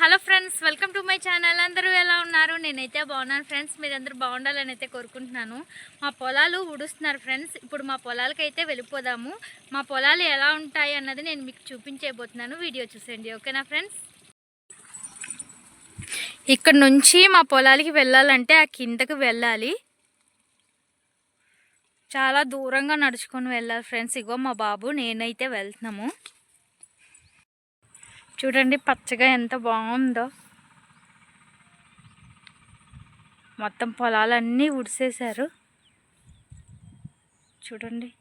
Hello friends welcome to my channel. అందరూ ఎలా ఉన్నారు? నేనైతే బాగున్నాను ఫ్రెండ్స్. మీరందరూ బాగుండాలని అయితే కోరుకుంటున్నాను. మా పొలాలు ఉడుస్తున్నారు ఫ్రెండ్స్. ఇప్పుడు మా పొలాలకి అయితే వెళ్ళిపోదాము. మా పొలాలు ఎలా ఉంటాయి అన్నది నేను మీకు చూపించేయబోతున్నాను. వీడియో చూసేయండి. ఓకేనా ఫ్రెండ్స్? ఇక్కడ నుంచి మా పొలాలకి వెళ్ళాలంటే ఆ కిందకి వెళ్ళాలి. చాలా దూరంగా నడుచుకొని వెళ్ళాలి ఫ్రెండ్స్. ఇగో మా బాబు నేనైతే వెళ్తున్నాము. చూడండి పచ్చగా ఎంత బాగుందో. మొత్తం పొలాలన్నీ ఉడిసేశారు. చూడండి.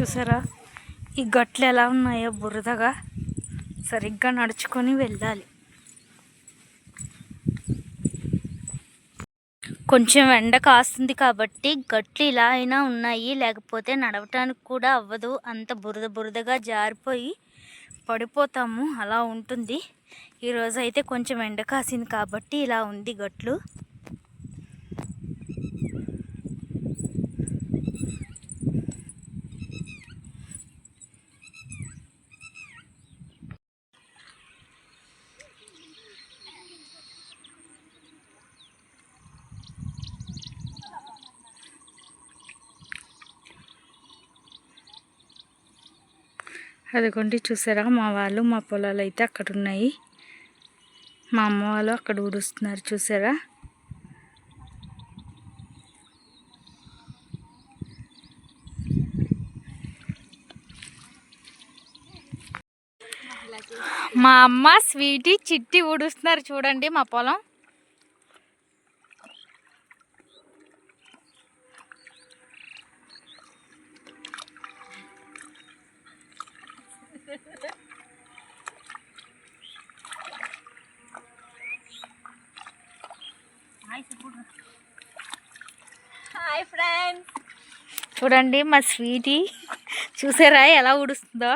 చూసారా? ఈ గట్లు ఎలా ఉన్నాయో బురదగా. సరిగ్గా నడుచుకొని వెళ్ళాలి. కొంచెం ఎండ కాస్తుంది కాబట్టి గట్లు ఇలా అయినా ఉన్నాయి. లేకపోతే నడవటానికి కూడా అవ్వదు. అంత బురద బురదగా జారిపోయి పడిపోతాము. అలా ఉంటుంది. ఈరోజు అయితే కొంచెం ఎండ కాసింది కాబట్టి ఇలా ఉంది గట్లు. అదిగోండి చూసారా మా వాళ్ళు మా పొలాలు అయితే అక్కడ ఉన్నాయి మా అమ్మ వాళ్ళు అక్కడ ఊడుస్తున్నారు చూసారా. మా అమ్మ స్వీటీ చిట్టి ఊడుస్తున్నారు చూడండి మా పొలం. ఫ్రెండ్స్ చూడండి మా స్వీటీ. చూసారా ఎలా ఊడుస్తుందో?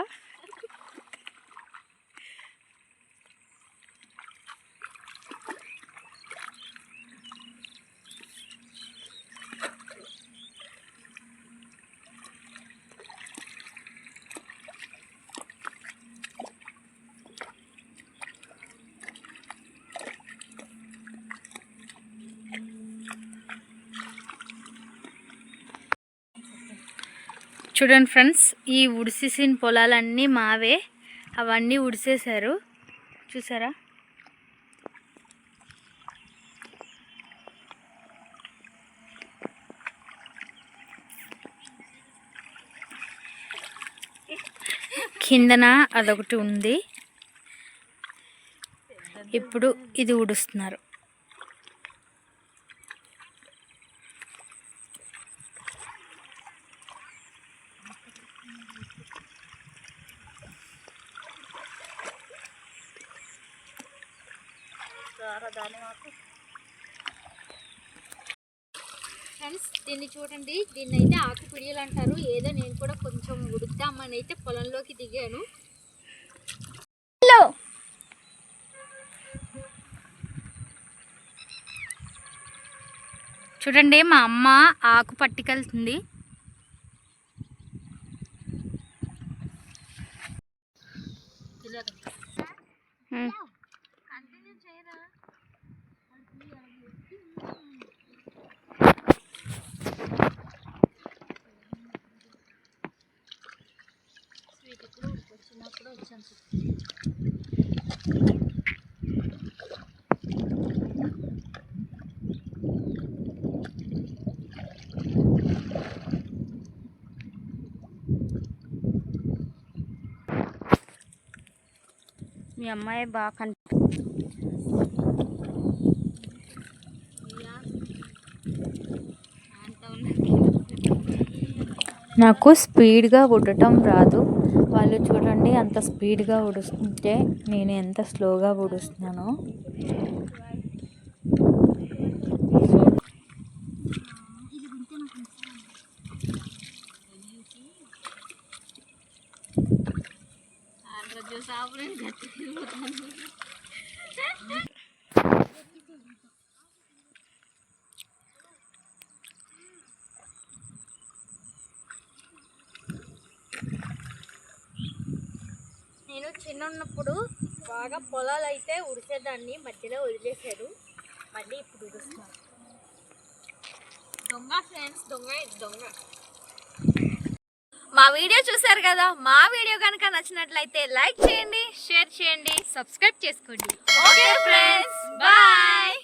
చూడండి ఫ్రెండ్స్ ఈ ఉడిసేసిన పొలాలన్నీ మావే. అవన్నీ ఉడిసేశారు. చూసారా? కిందన అదొకటి ఉంది. ఇప్పుడు ఇది ఉడుస్తున్నారు. ఫ్రెండ్స్ దీన్ని చూడండి. దీన్ని అయితే ఆకు పిడియలు అంటారు ఏదో నేను కూడా కొంచెం ఉడుకుదామని అయితే పొలంలోకి దిగాను. చూడండి మా అమ్మ ఆకు పట్టుకెళ్తుంది. ఉమ్. మీ అమ్మాయి బాగా కనిపి నాకు స్పీడ్గా ఉడటం రాదు వాళ్ళు చూడండి అంత స్పీడ్గా ఉడుస్తుంటే నేను ఎంత స్లోగా ఉడుస్తున్నానో నేను చిన్న ఉన్నప్పుడు బాగా పొలాలు అయితే ఉడిచేదాన్ని మధ్యలో వదిలేశారు. మళ్ళీ ఇప్పుడు ఉడుస్తున్నాను దొంగ ఫ్రెండ్స్ దొంగ దొంగ. మా వీడియో చూసారు కదా? మా వీడియో కనుక నచ్చినట్లయితే లైక్ చేయండి షేర్ చేయండి సబ్స్క్రైబ్ చేసుకోండి. Okay friends bye